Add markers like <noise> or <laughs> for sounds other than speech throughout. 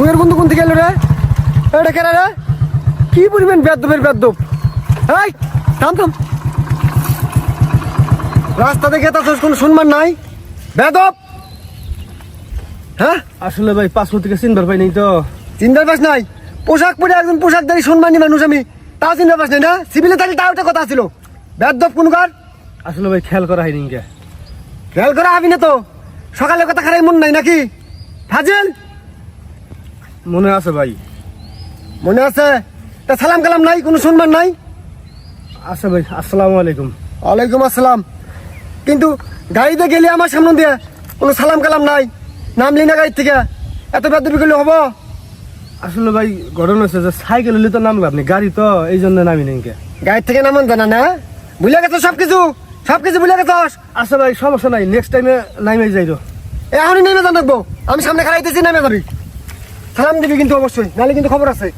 ভুঁয়ের বন্ধু কোন থেকে এলো রে? এটা কেনা রে? কি পরিমাণ বেদবের বেদব এই থাম থাম। রাস্তা দেখে তো কোনো সম্মান নাই। বেদব হ্যাঁ? আসলে ভাই পাসপোর্ট থেকে চিনবার পাই নাই তো। চিন্তার পাস নাই? পোশাক পরে একজন পোশাকদারি সম্মানী মানুষ আমি তাও চিন্তার পাস নাই না? সিভিলে থাকলে তাও একটা কথা ছিল। বেদব কোন কার? আসলে ভাই খেয়াল করা হয়নি খেয়াল করা হবি না তো? সকালে কথা খারাই মন নাই নাকি? ফাজিল! মনে আছে ভাই। মনে আছে? তা সালাম কালাম নাই কোনো সম্মান নাই? আচ্ছা ভাই আসসালামু আলাইকুম। ওয়ালাইকুম আসসালাম। কিন্তু গাড়িতে গেলে আমার সামনে দিয়ে কোনো সালাম কালাম নাই নামলি না গাড়ি থেকে। এত বেদবি করলে হব? আসলে ভাই ঘটনা হচ্ছে যে সাইকেল হলে তো নামলো আপনি গাড়ি তো এই জন্য নামি নেই কে। গাড়ি থেকে নামান জানা না ভুলে গেছো সব কিছু সব কিছু ভুলে গেছস? আচ্ছা ভাই সমস্যা নাই নেক্সট টাইমে নামে যাইরো। এখনই নেমে জান রাখব আমি সামনে খারাইতেছি নেমে যাবি। সালাম দিবি কিন্তু অবশ্যই নালে কিন্তু খবর আছে।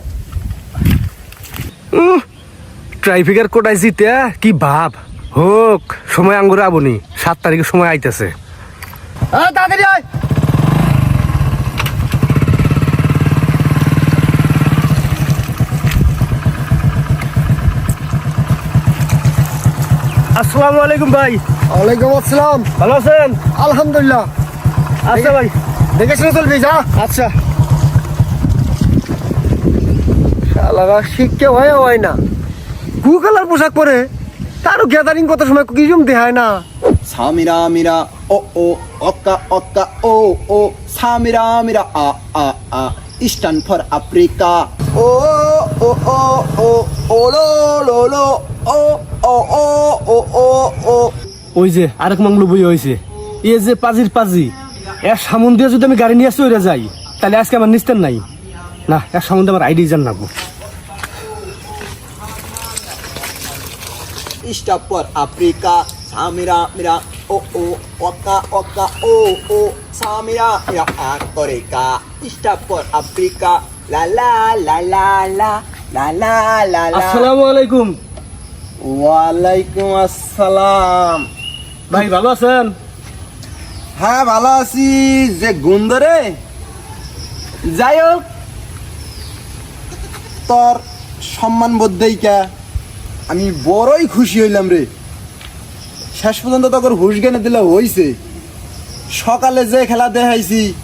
ট্রাফিকের কোটায় জিতে কি ভাব। হোক সময় আঙ্গুরে আবনি সাত তারিখে সময় আইতেছে। তাড়াতাড়ি আয়। আসসালামু আলাইকুম ভাই। ওয়ালাইকুম আসসালাম। ভালো আছেন? আলহামদুলিল্লাহ। আচ্ছা ভাই। দেখে শুনে চলবি যা। আচ্ছা। শালারা শিক্ষা হয় হয় না গু কালার পোশাক পরে তারও গ্যাদারিং কথা শোনা কিছুম দেখায় না সামিরা মিরা ও ও অক্কা অক্কা ও ও সামিরা মিরা আ আ আ ইস্টার্ন ফর আফ্রিকা ও ও ও ও ও লো লো লো ও ও ও ও ও ও ওই যে আরেক মাংলু বই হয়েছে এ যে পাজির পাজি এর সামুন দিয়ে যদি আমি গাড়ি নিয়ে চলে যাই তাহলে আজকে আমার নিস্তেন নাই না এর সামুন আমার আইডি জান লাগবো স্টপ পর আফ্রিকা সামিরা মিরা ও ও অকা অকা ও ও সামিরা মিরা আক করে কা স্টপ আফ্রিকা লা লা লা লা লা লা লা লা আসসালামু আলাইকুম ওয়ালাইকুম আসসালাম ভাই ভালো আছেন? হ্যাঁ ভালো আছি। যে গুন্দরে যাই হোক তোর সম্মান বোধ কা? আমি বড়ই খুশি হইলাম রে। শেষ পর্যন্ত তোর হুশ জ্ঞানে দিলে হইছে। সকালে যে খেলা দেখাইছি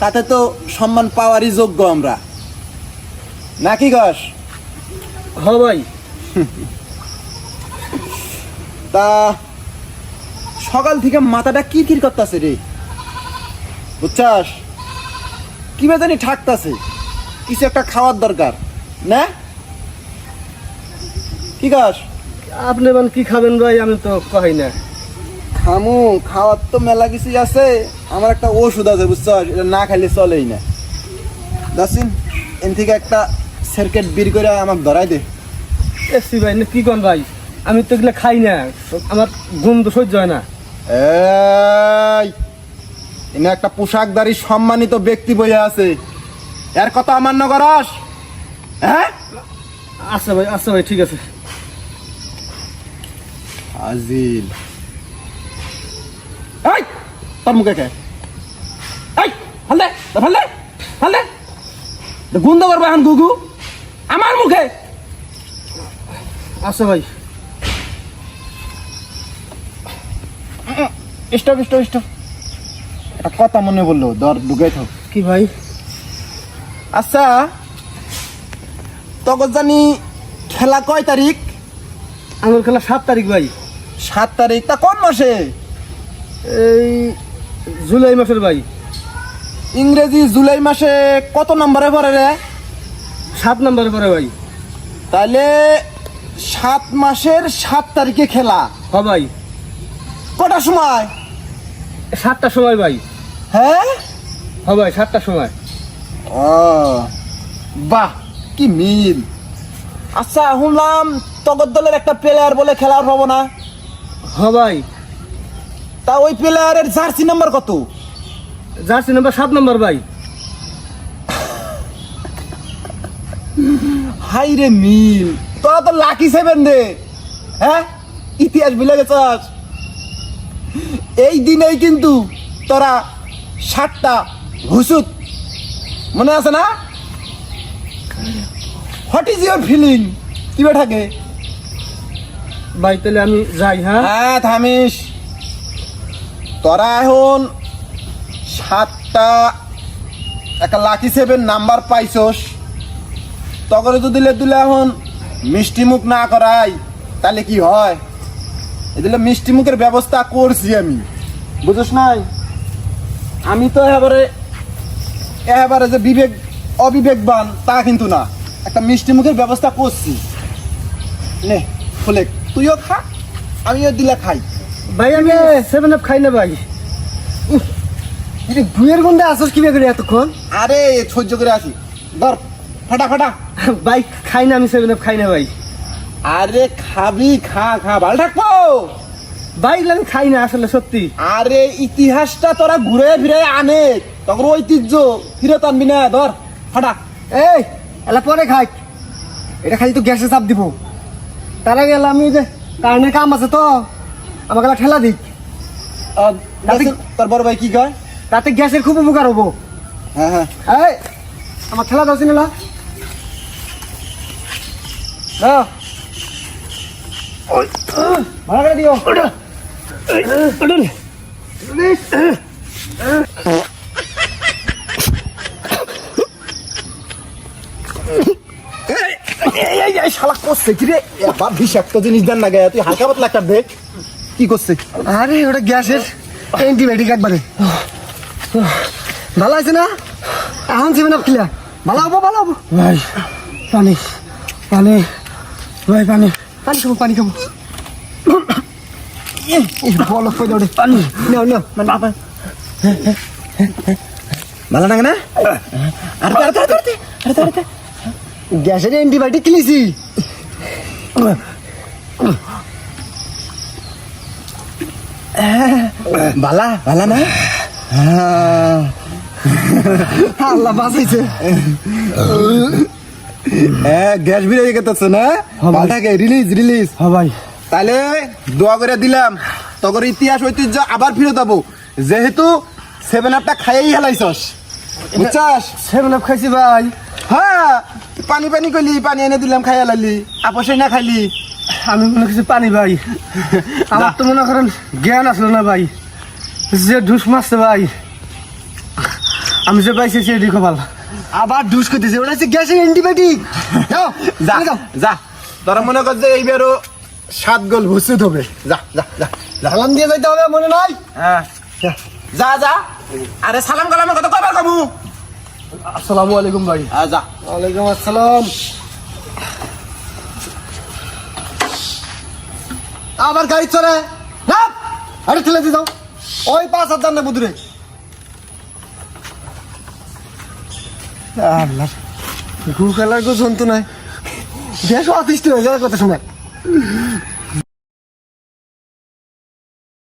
তাতে তো সম্মান পাওয়ারই যোগ্য আমরা। নাকি কস? হ ভাই। <laughs> তা সকাল থেকে মাথাটা কিরকির করতেছে রে? বুঝছাস? কি জানি ঠাকতাছে কিছু একটা খাওয়ার দরকার। না? কি আপনি মানে কি খাবেন ভাই? আমি তো কহাই না। খামু খাওয়ার তো মেলা কিছু আছে। আমার একটা ওষুধ আছে বুঝছস এটা না খাইলে চলেই না। দাসিন এন থেকে একটা সার্কেট বির করে আমাকে ধরাই দে। এসছি ভাই কি কন ভাই? আমি তো এগুলো খাই না। আমার ঘুম তো সহ্য হয় না। এই এনে একটা পোশাকদারি সম্মানিত ব্যক্তি বইয়া আছে। এর কথা অমান্য করাস? হ্যাঁ? আচ্ছা ভাই আচ্ছা ভাই ঠিক আছে। আজিল এই তোর মুখে কে? এই ফালে ফালে ফালে গুন্দ করবে এখন গুগু। আমার মুখে। আচ্ছা ভাই। Stop stop stop. একটা কথা মনে বলল দর ঢুকে থাক। কি ভাই? আচ্ছা তখন জানি খেলা কয় তারিখ? আমার খেলা সাত তারিখ ভাই। সাত তারিখ তা কোন মাসে? এই জুলাই মাসের ভাই। ইংরেজি জুলাই মাসে কত নম্বরে পড়ে রে? সাত নাম্বার পরে ভাই। তাহলে সাত মাসের সাত তারিখে খেলা। হ ভাই। কটার সময়? সাতটার সময় ভাই। হ্যাঁ? হ ভাই সাতটার সময়। ও বাহ কি মিল। আচ্ছা শুনলাম তগর দলের একটা প্লেয়ার বলে খেলার হব না। হ ভাই। তা ওই প্লেয়ারের জার্সি নাম্বার কত? জার্সি নাম্বার সাত নাম্বার ভাই। হাই রে মিল তোরা তো লাকি সেভেন রে। হ্যাঁ? ইতিহাস ভুলে গেছস। এই দিনেই কিন্তু তোরা সাতটা ঘুষুত। মনে আছে না? হোয়াট ইজ ইউর ফিলিং কি থাকে? ভাই, তাহলে আমি যাই হ্যাঁ? হ্যাঁ থামিস। তোরা এখন সাতটা, একটা লাকি সেভেন নাম্বার পাইছস। তখন তো দিলে এখন মিষ্টি মুখ না করাই, তাহলে কি হয়? এদিকে মিষ্টি মুখের ব্যবস্থা করছি আমি। বুঝছ নাই? আমি তো এবারে এবারে যে বিবেক, অবিবেকবান, তা কিন্তু না। একটা মিষ্টি মুখের ব্যবস্থা করছি। নে ফুলে তুইও খা আমিও দিলে খাই। ভাই আমি সেভেন আপ খাই না ভাই। এটা বুয়ের গন্ধে আসস কি করে এতক্ষণ? আরে সহ্য করে আছি। ধর ফাটা ফাটা। ভাই খাই না আমি সেভেন আপ খাই না ভাই। আরে খাবি খা খা ভালো থাকব। ভাই আমি খাই না আসলে সত্যি। আরে ইতিহাসটা তোরা ঘুরে ফিরে আনে। তখন ঐতিহ্য ফিরে আনবি না। ধর ফাটা। এই এলা পরে খাই। এটা খালি তো গ্যাসে চাপ দিব। তার আগে এলা আমি যে কারেন্টের কাম আছে তো আমাকে এলা ঠেলা দিক। আহ, তাতে- দেখুন, তোর বড় ভাই কি কয়? তাতে গ্যাসের খুব উপকার হব। হ্যাঁ হ্যাঁ। এই আমার ঠেলা দাও চিনেলা দাও। ভাড়া করে দিও। এই, শালা করছে কি রে? এবার বিষাক্ত জিনিস দেন না গায়ে তুই হালকা পাতলা একটা দে। কি করছে? আরে ওটা গ্যাসের অ্যান্টিবায়োটিক একবারে। ভালো আছে না? এখন আপ খিলা। ভালো হব ভালো হব। ভাই। পানি পানি। ভাই পানি। পানি খাব পানি খাব। বলো কই দাও পানি। নাও নাও বাবা। ভালো লাগে না? আরে আরে আরে আরে আরে। গ্যাসের অ্যান্টিবায়োটিক কিনেছি বালা বালা না? আল্লাহ বাঁচাইছে। হ্যাঁ গ্যাস বিরিয়ানি খেতেছে না? ভালো থাকে রিলিজ রিলিজ হ্যাঁ ভাই। তাহলে দোয়া করে দিলাম তখন ইতিহাস ঐতিহ্য আবার ফিরে যাব যেহেতু সেভেন আপটা খাইয়েই হেলাইছস। বুঝছাস? সেভেন আপ খাইছি ভাই। হ্যাঁ পানি পানি কইলি পানি এনে দিলাম খাইয়া লাইলি। আপসে না খাইলি। আমি মনে করছি পানি ভাই। <laughs> আমার তো মনে করেন জ্ঞান আসলো না ভাই। যে ঢুস মারছে ভাই আমি যে পাইছি সে সেটি কপাল আবার ডুস করতেছে ওটা হচ্ছে গ্যাসের অ্যান্টিবায়োটিক যা যা তোরা মনে কর যে এইবারও সাত গোল ভুসুত হবে। যা যা যা। সালাম দিয়ে যাইতে হবে মনে নাই? হ্যাঁ। যা। যা আরে সালাম কালামে কত কবার কমু? আসসালামু আলাইকুম ভাই। যা ওয়ালাইকুম আসসালাম। আবার গাড়ি চলে না আরে ঠেলে দিয়ে যাও। ওই পাঁচ হাজার না বুধুরে আল্লাহ গু খেলার গো শুনতো নাই। গ্যাস অতিষ্ঠ হয়ে যাওয়ার কথা শোনা